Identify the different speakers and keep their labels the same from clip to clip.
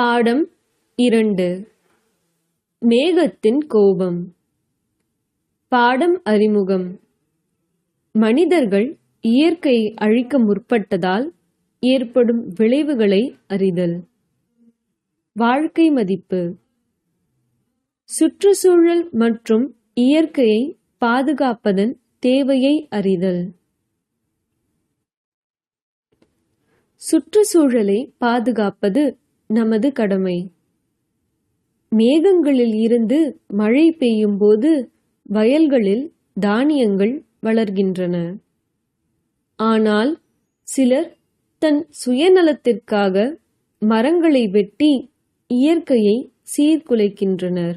Speaker 1: பாடம் இரண்டு. மேகத்தின் கோபம். பாடம் அறிமுகம். மனிதர்கள் இயற்கையை அழிக்க முற்பட்டதால் ஏற்படும் விளைவுகளை அறிதல். வாழ்க்கை மதிப்பு. சுற்றுச்சூழல் மற்றும் இயற்கையை பாதுகாப்பதன் தேவையை அறிதல். சுற்றுச்சூழலை பாதுகாப்பது நமது கடமை. மேகங்களில் இருந்து மழை பெய்யும் போது வயல்களில் தானியங்கள் வளர்கின்றன. ஆனால் சிலர் தன் சுயநலத்திற்காக மரங்களை வெட்டி இயற்கையை சீர்குலைக்கின்றனர்.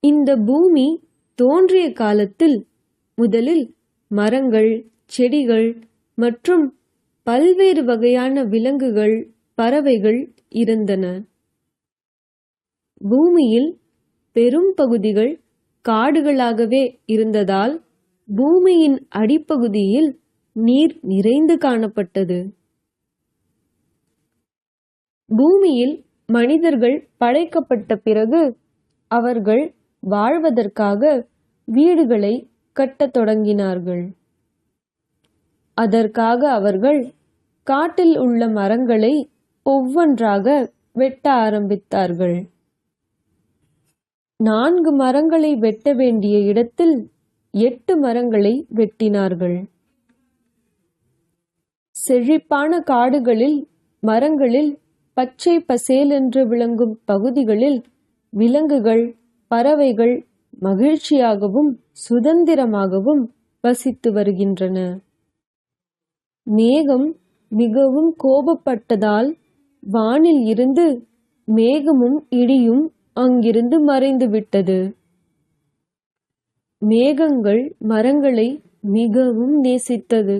Speaker 1: இந்த பூமி தோன்றிய காலத்தில் முதலில் மரங்கள் செடிகள் மற்றும் பல்வேறு வகையான விலங்குகள் பறவைகள் இருந்தன. பூமியில் பெரும் பகுதிகள் காடுகளாகவே இருந்ததால் பூமியின் அடிப்பகுதியில் நீர் நிறைந்து காணப்பட்டது. பூமியில் மனிதர்கள் படைக்கப்பட்ட பிறகு அவர்கள் வாழ்வதற்காக வீடுகளை கட்டத் தொடங்கினார்கள். அதற்காக அவர்கள் காட்டில் உள்ள மரங்களை ஒவ்வொன்றாக வெட்ட ஆரம்பித்தார்கள். நான்கு மரங்களை வெட்ட வேண்டிய இடத்தில் எட்டு மரங்களை வெட்டினார்கள். செழிப்பான காடுகளில் மரங்களில் பச்சை பசேலென்று விளங்கும் பகுதிகளில் விலங்குகள் பறவைகள் மகிழ்ச்சியாகவும் சுதந்திரமாகவும் வசித்து வருகின்றன. மேகம் மிகவும் கோபப்பட்டதால் வானில் இருந்து மேகமும் இடியும் அங்கிருந்து மறைந்து விட்டது மேகங்கள் மரங்களை மிகவும் நேசித்தது.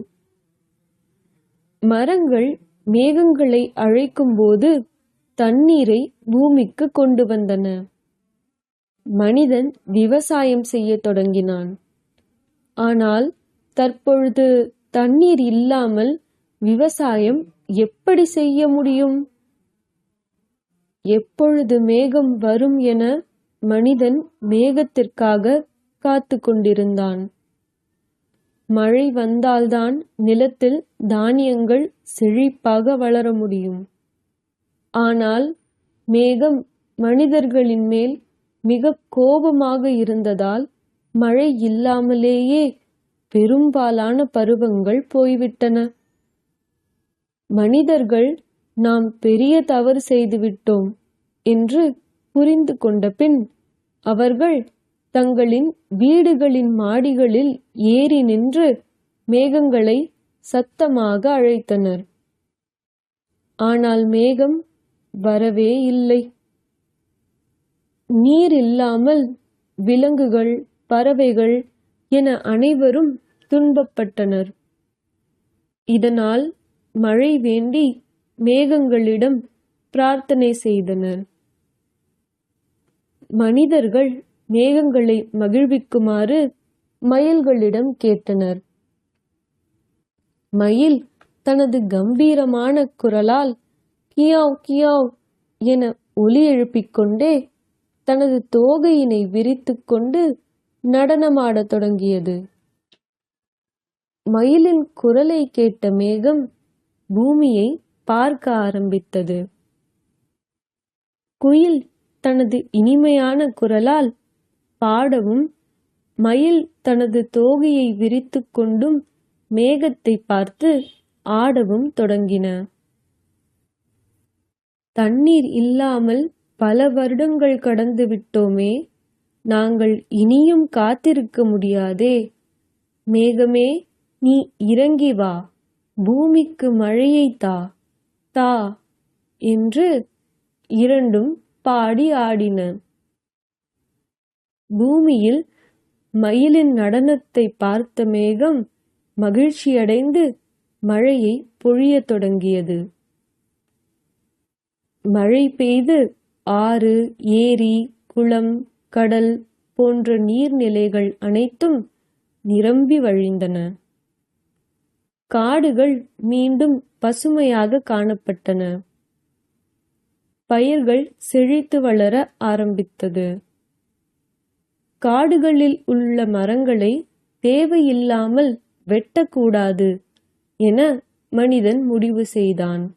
Speaker 1: மரங்கள் மேகங்களை அழைக்கும்போது தண்ணீரை பூமிக்கு கொண்டு வந்தன. மனிதன் விவசாயம் செய்ய தொடங்கினான். ஆனால் தற்பொழுது தண்ணீர் இல்லாமல் விவசாயம் எப்படி செய்ய முடியும்? எப்பொழுது மேகம் வரும் என மனிதன் மேகத்திற்காக காத்து கொண்டிருந்தான் மழை வந்தால்தான் நிலத்தில் தானியங்கள் செழிப்பாக வளர முடியும். ஆனால் மேகம் மனிதர்களின் மேல் மிக கோபமாக இருந்ததால் மழை இல்லாமலேயே பெரும்பாலான பருவங்கள் போய்விட்டன. மனிதர்கள் நாம் பெரிய தவறு செய்துவிட்டோம் என்று புரிந்து கொண்ட பின் அவர்கள் தங்களின் வீடுகளின் மாடிகளில் ஏறி நின்று மேகங்களை சத்தமாக அழைத்தனர். ஆனால் மேகம் வரவே இல்லை. நீர் இல்லாமல் விலங்குகள் பறவைகள் என அனைவரும் துன்பப்பட்டனர். இதனால் மழை வேண்டி மேகங்களிடம் பிரார்த்தனை செய்தனர். மனிதர்கள் மேகங்களை மகிழ்விக்குமாறு மயில்களிடம் கேட்டனர். மயில் தனது கம்பீரமான குரலால் கியாவ் கியாவ் என ஒலி எழுப்பிக் கொண்டே தனது தோகையினை விரித்துக்கொண்டு நடனமாடத் தொடங்கியது. மயிலின் குரலை கேட்ட மேகம் பூமியை பார்க்க ஆரம்பித்தது. குயில் தனது இனிமையான குரலால் பாடவும் மயில் தனது தோகையை விரித்து கொண்டும் மேகத்தை பார்த்து ஆடவும் தொடங்கின. தண்ணீர் இல்லாமல் பல வருடங்கள் கடந்து விட்டோமே நாங்கள் இனியும் காத்திருக்க முடியாதே. மேகமே நீ இறங்கி வா பூமிக்கு மழையை தா. தா என்று இரண்டும் பாடி ஆடின. பூமியில் மயிலின் நடனத்தை பார்த்த மேகம் மகிழ்ச்சியடைந்து மழையை பொழியத் தொடங்கியது. மழை பெய்து ஆறு ஏரி குளம் கடல் போன்ற நீர்நிலைகள் அனைத்தும் நிரம்பி வழிந்தன. காடுகள் மீண்டும் பசுமையாக காணப்பட்டன. பயிர்கள் செழித்து வளர ஆரம்பித்தது. காடுகளில் உள்ள மரங்களை தேவையில்லாமல் வெட்டக்கூடாது என மனிதன் முடிவு செய்தான்.